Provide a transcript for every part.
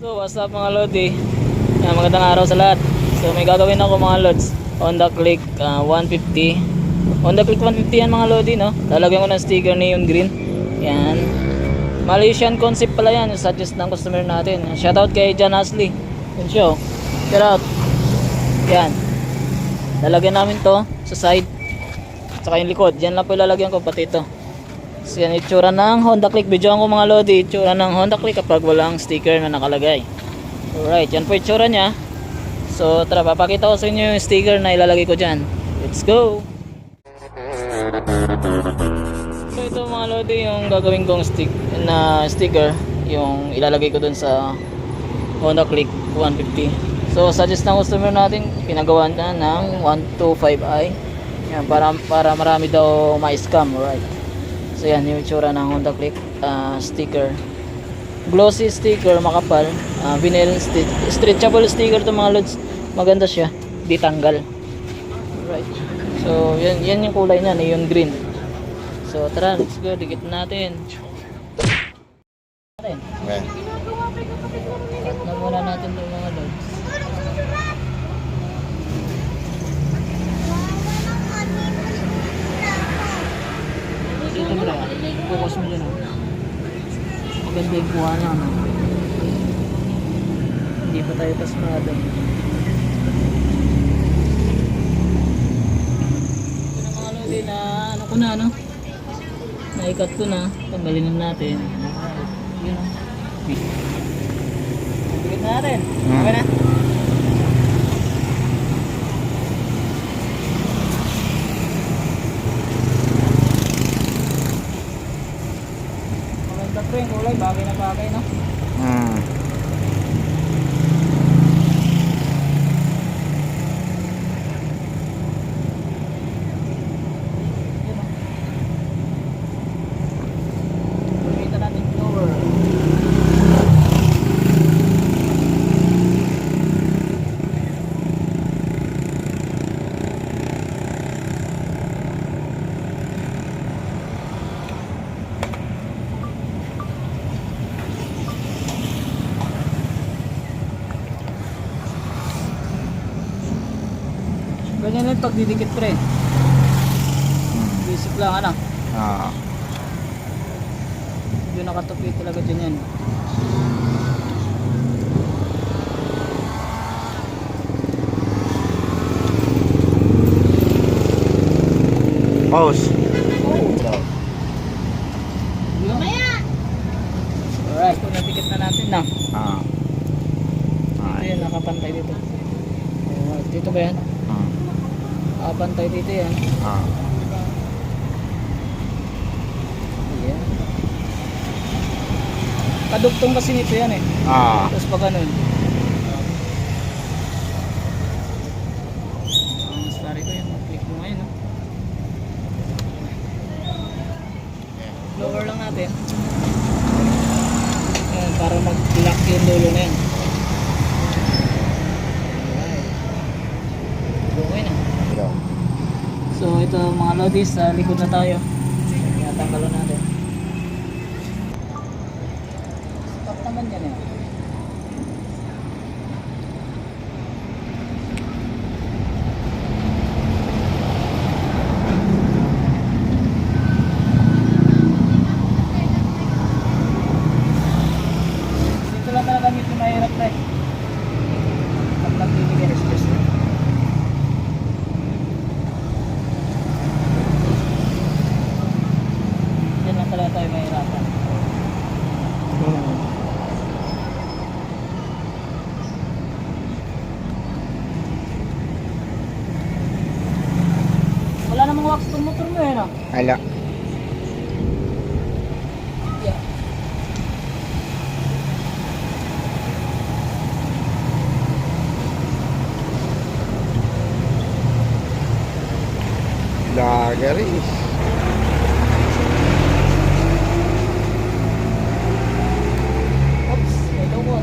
So, what's up mga Lodi? Yan, magandang araw sa lahat. So, may gagawin ako mga Lods. Honda Click ah, 150. Honda Click 150 yan mga Lodi, no? Lalagyan ko ng sticker neon green. Yan. Malaysian concept pala yan. Suggest ng customer natin. Shoutout kay John Asley. Yun siya, oh. Shout out. Yan. Lalagyan namin to sa side. Saka yung likod. Yan lang po ilalagyan ko pati ito. So yan itsura ng Honda Click. Videoan ko mga Lodi. Itsura ng Honda Click kapag walang sticker na nakalagay. Alright, yan po itsura niya. So tara, papakita ko sa inyo yung sticker na ilalagay ko dyan. Let's go! So ito mga Lodi yung gagawin kong stick, na sticker. Yung ilalagay ko dun sa Honda Click 150. So suggest ng customer natin, pinagawa na ng 125i. Yan, para, para marami daw ma-scam. Alright. So yan yung itsura ng Honda Click ah, sticker. Glossy sticker, makapal. ah, vinyl, sti- stretchable sticker to mga lods. Maganda siya. Di tanggal. Alright. So yan, yan yung kulay niya, neon green. So tara, let's go. Dikit natin. Natin. Okay. Cut na muna natin itong mga lods. Dito bro, focus mo dyan. oh. Maganda yung kuha na. No? Hindi pa tayo pasmado. Ito na mga lodi na ano ko na no? Naikat ko na. Tanggalin na natin. Yun o. Bigit na natin. Hmm. Okay na? Maganda pre, yung kulay, bagay na bagay, no? Hmm. Yun, no? Gamitan natin yung blower. Ganyan lang pag didikit pre. Basic lang ano. Ah. Yung nakatupi talaga dyan yan. Pause. Alright, kung natikit na natin na. Ah. Ito Ah. nakapantay dito. Alright, dito ba yan? Nakapantay dito yan. Ah. Ayan. Kadugtong kasi nito yan eh. Ah. Tapos pa ganun. Ang ko yung click mo ngayon. No? Lower lang natin. Ayan, para mag-lock yung dulo na yan. Alright. Okay na. Ikaw. So ito mga lodis, sa likod na tayo. Tinatanggalan natin. Stop naman yan eh. Margaris Oops, ito po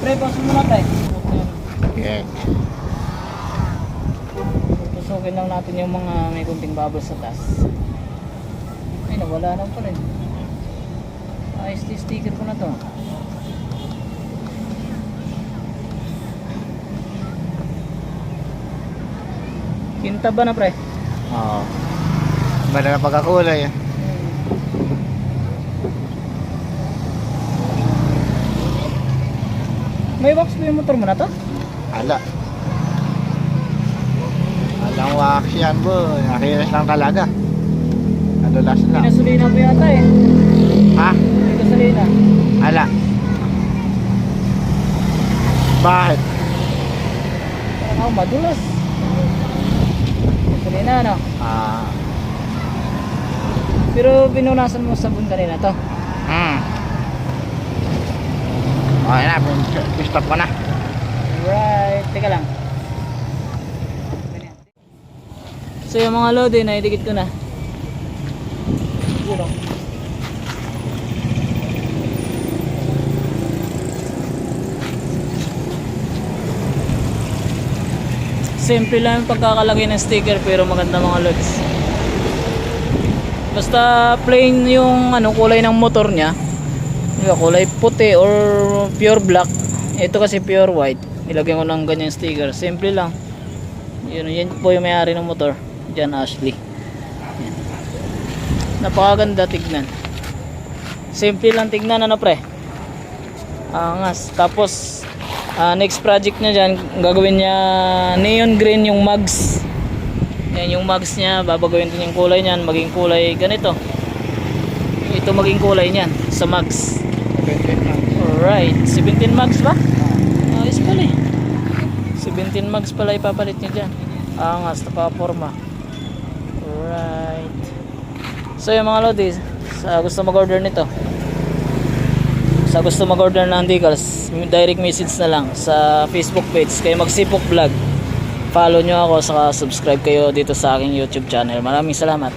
Pre, pasun mo na. Yeah. Tusukin lang natin yung mga may kunting bubbles sa taas. Ay, nawala na pala eh. Ayos di sticker ko na to. Kinta ba na pre? Oo. Ganda na pagkakulay eh. May wax ba yung motor mo na to? Ala. Alang wax yan bo. Nakilas lang talaga. Nadulas lang. Pinasulina pa yata eh. Ha? May gasolina. Ala. Bakit? Parang ako madulas. Gasolina ano? Ah. Pero pinunasan mo sa sabon kanina to. Hmm. Okay na. Stop ko na. Right, teka lang. So yung mga load eh, naidikit ko na. Simple lang yung pagkakalagay ng sticker pero maganda mga loads. Basta plain yung ano kulay ng motor niya. Diba, kulay puti or pure black. Ito kasi pure white. Ilagyan ko ng ganyan sticker. Simple lang. Yun, yan po yung may-ari ng motor. Diyan Ashley. Yan. Napakaganda tignan. Simple lang tignan ano pre. Angas. Tapos ah, next project niya dyan, gagawin niya neon green yung mugs. Yan yung mugs niya, babagawin din yung kulay niyan, maging kulay ganito. Ito maging kulay niyan sa mugs. Alright, 17 mugs ba? Ayos pala eh. 17 mugs pala ipapalit niya dyan. Angas, nakaporma. Alright. So yung mga lodi, sa gusto mag-order nito, sa gusto mag-order ng decals, direct message na lang sa Facebook page. Kayo magsipok vlog. Follow nyo ako, saka subscribe kayo dito sa aking YouTube channel. Maraming salamat.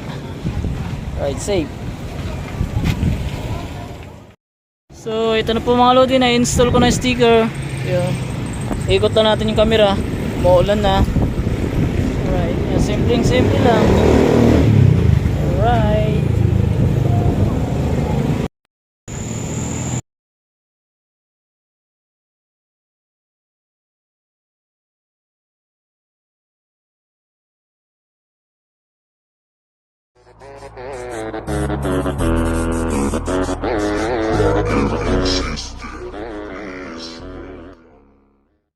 Right, safe. So, ito na po mga lodi, na-install ko na yung sticker. Yun. Ikot na natin yung camera. Maulan na. Alright. Yan, simpleng simple lang. Alright. Season